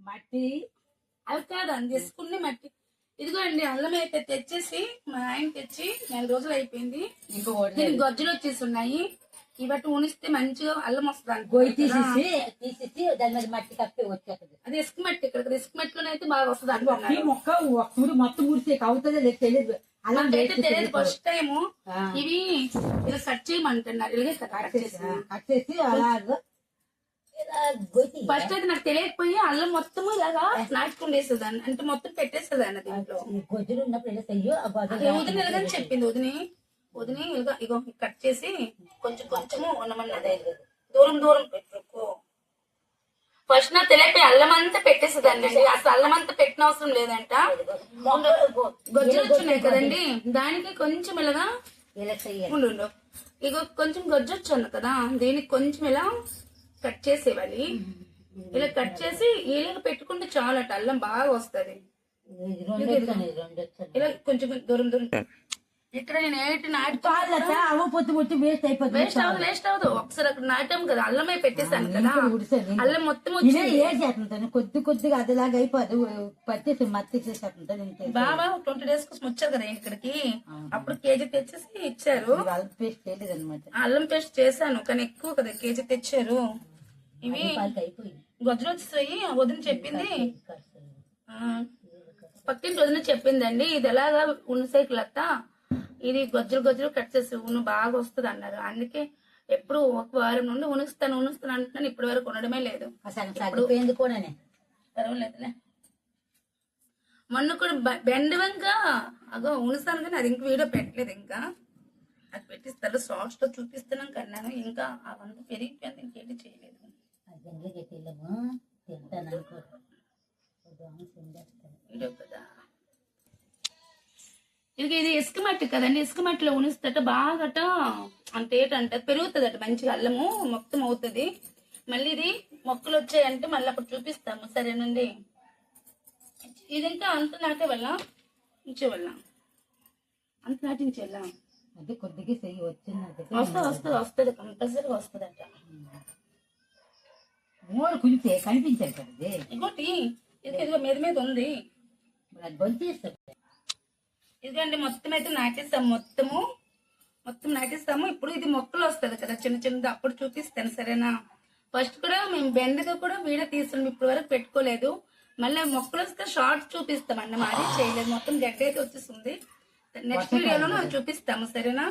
మట్టి అవి కాదు అంది తీసుకుని మట్టి. ఇదిగో అండి అల్లం అయితే తెచ్చేసి మా ఆయన తెచ్చి నెల రోజులు అయిపోయింది. ఇంకా దీనికి గొజ్జలు వచ్చేసి ఉన్నాయి. ఇవటి ఉనిస్తే మంచిగా అల్లం వస్తుంది గొయ్యి తీసేసి తీసేసి దాని మీద మట్టి కప్పి వచ్చేస్తుంది. అది ఇసుక మట్టి ఇక్కడ ఇసుక మట్టిలోనే అయితే బాగా వస్తుంది అంటున్నారు మొక్క ఒక్క మొత్తం ముడితే అవుతుందో లేదు తెలియదు. అలా తెలియదు. ఫస్ట్ టైం ఆ. ఇవి ఇలా కట్ చేయమంటున్నారు. ఇలాగే కట్ చేసి కట్ చేసి గొయ్యి ఫస్ట్ అయితే నాకు తెలియకపోయి అల్లం మొత్తం ఇలాగా నాటుకుండేసేదాన్ని అంటే మొత్తం పెట్టేసేదాన్ని దీంట్లో గొజ్జులు ఉన్నప్పుడు ఇలా వదిన ఎలాగని చెప్పింది వదిని. వదిని ఇలాగ ఇగో కట్ చేసి కొంచెం కొంచెము ఉన్నమన్నది దూరం దూరం పెట్టుకో ఫస్ట్ నా తెలియపోయి అల్లం అంతా పెట్టేసేదాన్ని. అండి అసలు అల్లం అంతా పెట్టిన అవసరం లేదంట. గొజ్జలు వచ్చినాయి కదండి. దానికి కొంచెం ఇలాగా ఇలా. ఇగో కొంచెం గొజ్జు వచ్చాను కదా. దీనికి కొంచెం ఇలా కట్ చేసేవాలి ఇలా కట్ చేసి ఇలా పెట్టుకుంటే చాలట అల్లం బాగా వస్తది. ఇలా కొంచెం దూరం దూరం. ఇక్కడ నేను ఏటి నాటి చాలట అవ్వ పొత్తు పొత్తు వేస్ట్ అయిపోతుంది వేస్ట్ అవ్వదు వేస్ట్ అవ్వదు. ఒకసారి అక్కడ నాటాం కదా అల్లమే పెట్టేశాను కదా. అల్లం మొత్తం వచ్చి చేస్తుంటాను కొద్ది కొద్దిగా అదిలాగా అయిపోదు పట్టేసి మత్తి చేసేస్తుంటాను ఇంతే బాబా ట్వంటీ డేస్ కోసం వచ్చారు కదా ఇక్కడికి. అప్పుడు కేజీ తెచ్చేసి ఇచ్చారు. వాళ్ళ పేస్ట్ అనమాట అల్లం పేస్ట్ చేశాను కానీ ఎక్కువ కదా కేజీ తెచ్చారు. ఇవి వచ్చేసాయి వదిన చెప్పింది. ఆ, పక్కింటి వదిన చెప్పిందండి ఇది ఎలాగా ఉన్న సైకిల్ అత్త? ఇది గొజ్జలు గొజ్జలు కట్ చేసి ఉను బాగా వస్తుంది అన్నారు. అందుకే ఎప్పుడు ఒక వారం నుండి ఉనిస్తాను ఉనిస్తాను అంటున్నాను ఇప్పటి వరకు ఉండడమే లేదు. పర్వాలేదులే. మొన్న కూడా బెండ వంక అగో ఉనిస్తాను కానీ అది ఇంక వీడియో పెట్టలేదు ఇంకా. అది పెట్టిస్తారు షార్ట్స్లో చూపిస్తున్నాం కన్నాను ఇంకా అవంతా పెరిగిపోయింది ఇంకేంటి చేయలేదు. తింటాను అనుకో ఇది ఇది ఇసుక మట్టి కదండి ఇసుక మట్టిలో ఉనిస్తట బాగట అంటే ఏంటంటే పెరుగుతుందట మంచిగా అల్లము మొత్తం అవుతుంది. మళ్ళీ ఇది మొక్కలు వచ్చాయంటే మళ్ళీ అప్పుడు చూపిస్తాము సరేనండి ఇది ఇంకా అంత నాటే వల్ల వల్ల. అంత నాటించే వల్ల. అంటే కొద్దిగా వస్తుంది వస్తుంది వస్తుంది కంపల్సరీగా వస్తుందట. మూడు కదా ఇది. ఇంకోటి ఇది ఇదిగో మీద మీద ఉంది. మరి అది ఇదిగోండి మొత్తం అయితే నాటేస్తాము మొత్తము మొత్తం నాటేస్తాము. ఇప్పుడు ఇది మొక్కలు వస్తుంది కదా చిన్న చిన్నది అప్పుడు చూపిస్తాను సరేనా? ఫస్ట్ కూడా మేము బెండగా కూడా వీడియో తీస్తున్నాం ఇప్పటి వరకు పెట్టుకోలేదు. మళ్ళీ మొక్కలు వస్తే షార్ట్ చూపిస్తాం అన్నమాట. చేయలేదు మొత్తం గడ్డ అయితే వచ్చేస్తుంది నెక్స్ట్ వీడియోలో చూపిస్తాము సరేనా?